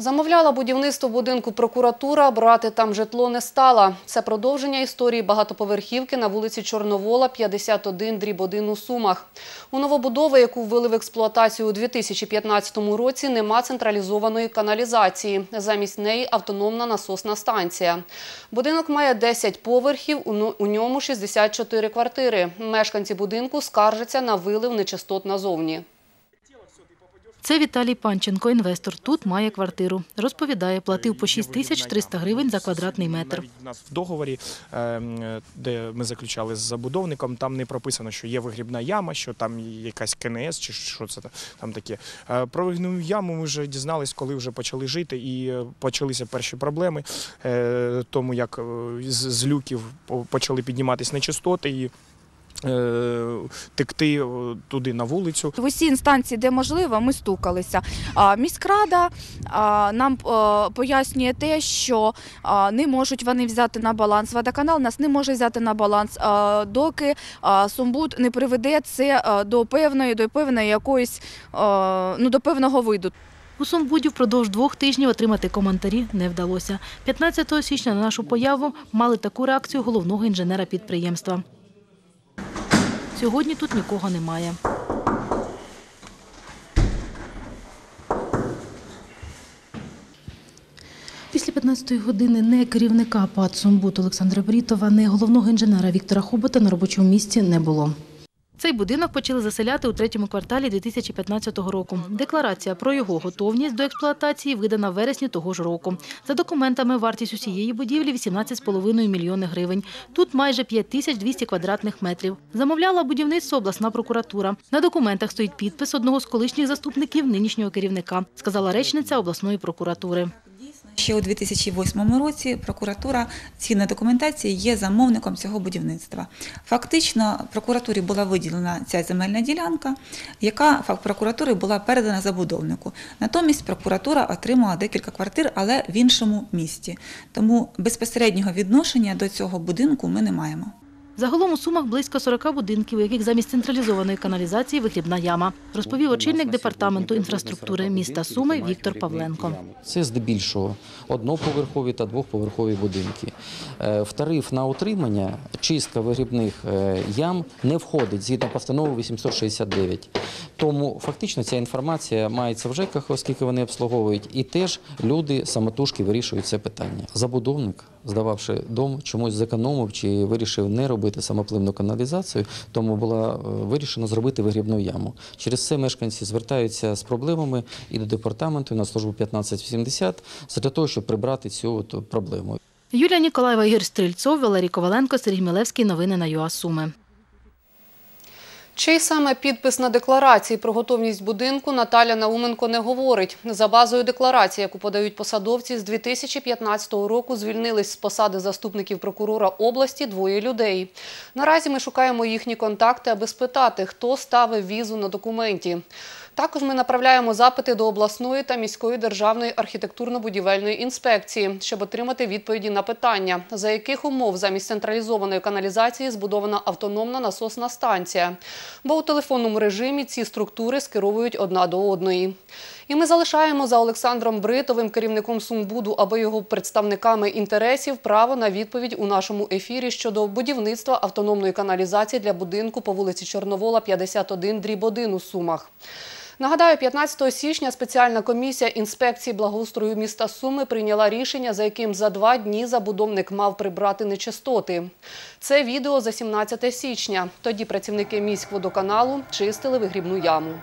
Замовляла будівництво будинку прокуратура, брати там житло не стала. Це продовження історії багатоповерхівки на вулиці Чорновола, 51, дріб 1 у Сумах. У новобудови, яку ввели в експлуатацію у 2015 році, нема централізованої каналізації. Замість неї автономна насосна станція. Будинок має 10 поверхів, у ньому 64 квартири. Мешканці будинку скаржаться на вилив нечистот назовні. Це Віталій Панченко, інвестор. Тут має квартиру. Розповідає, платив по 6 тисяч 300 гривень за квадратний метр. В договорі, ем, де ми заключали з забудовником, там не прописано, що є вигрібна яма, що там якась КНС чи що це там таке. Е, Про вигрібну яму ми вже дізнались, коли вже почали жити, і е, почалися перші проблеми, е, тому як з люків почали підніматися нечистоти і текти е, туди на вулицю. В усі інстанції, де можливо, ми стукалися. Міськрада нам е, пояснює те, що не можуть вони взяти на баланс. Водоканал нас не може взяти на баланс, доки а, Сумбуд не приведе це до певної, до певної якоїсь ну до певного виду. У Сумбуді впродовж двох тижнів отримати коментарі не вдалося. 15 січня на нашу появу мали таку реакцію головного інженера підприємства. Сьогодні тут нікого немає. Після 15-ї години не керівника ПАД «Сумбут» Олександра Брітова, не головного інженера Віктора Хобота на робочому місці не було. Цей будинок почали заселяти у третьому кварталі 2015 року. Декларація про його готовність до експлуатації видана в вересні того ж року. За документами, вартість усієї будівлі – 18,5 мільйони гривень. Тут майже 5200 квадратних метрів. Замовляла будівництво обласна прокуратура. На документах стоїть підпис одного з колишніх заступників нинішнього керівника, сказала речниця обласної прокуратури. Ще у 2008 році прокуратура цінна документації є замовником цього будівництва. Фактично, прокуратурі була виділена ця земельна ділянка, яка факт прокуратури була передана забудовнику. Натомість прокуратура отримала декілька квартир, але в іншому місті. Тому безпосереднього відношення до цього будинку ми не маємо. Загалом у Сумах близько 40 будинків, у яких замість централізованої каналізації вигрібна яма, розповів очільник департаменту інфраструктури міста Суми Віктор Павленко. Це здебільшого одноповерхові та двохповерхові будинки. Е, В тариф на утримання чистка вигрібних е, ям не входить згідно постанови 869. Тому фактично ця інформація мається в ЖЕКах, оскільки вони обслуговують, і теж люди самотужки вирішують це питання. Забудовник, здававши дом, чомусь зекономив чи вирішив не робити самопливну каналізацію, тому було е, вирішено зробити вигрібну яму. Через це мешканці звертаються з проблемами і до департаменту, і на службу 1570, для того, щоб прибрати цю проблему. Юлія Ніколаєва, Ігор Стрільцов, Валерій Коваленко, Сергій Мілевський. Новини на ЮА Суми. Чий саме підпис на декларації про готовність будинку Наталя Науменко не говорить. За базою декларації, яку подають посадовці, з 2015 року звільнились з посади заступників прокурора області двоє людей. Наразі ми шукаємо їхні контакти, аби спитати, хто ставив візу на документі. Також ми направляємо запити до обласної та міської державної архітектурно-будівельної інспекції, щоб отримати відповіді на питання, за яких умов замість централізованої каналізації збудована автономна насосна станція. Бо у телефонному режимі ці структури скеровують одна до одної. І ми залишаємо за Олександром Бритовим, керівником Сумбуду, або його представниками інтересів, право на відповідь у нашому ефірі щодо будівництва автономної каналізації для будинку по вулиці Чорновола, 51, дріб 1 у Сумах. Нагадаю, 15 січня спеціальна комісія інспекції благоустрою міста Суми прийняла рішення, за яким за два дні забудовник мав прибрати нечистоти. Це відео за 17 січня. Тоді працівники міськводоканалу чистили вигрібну яму.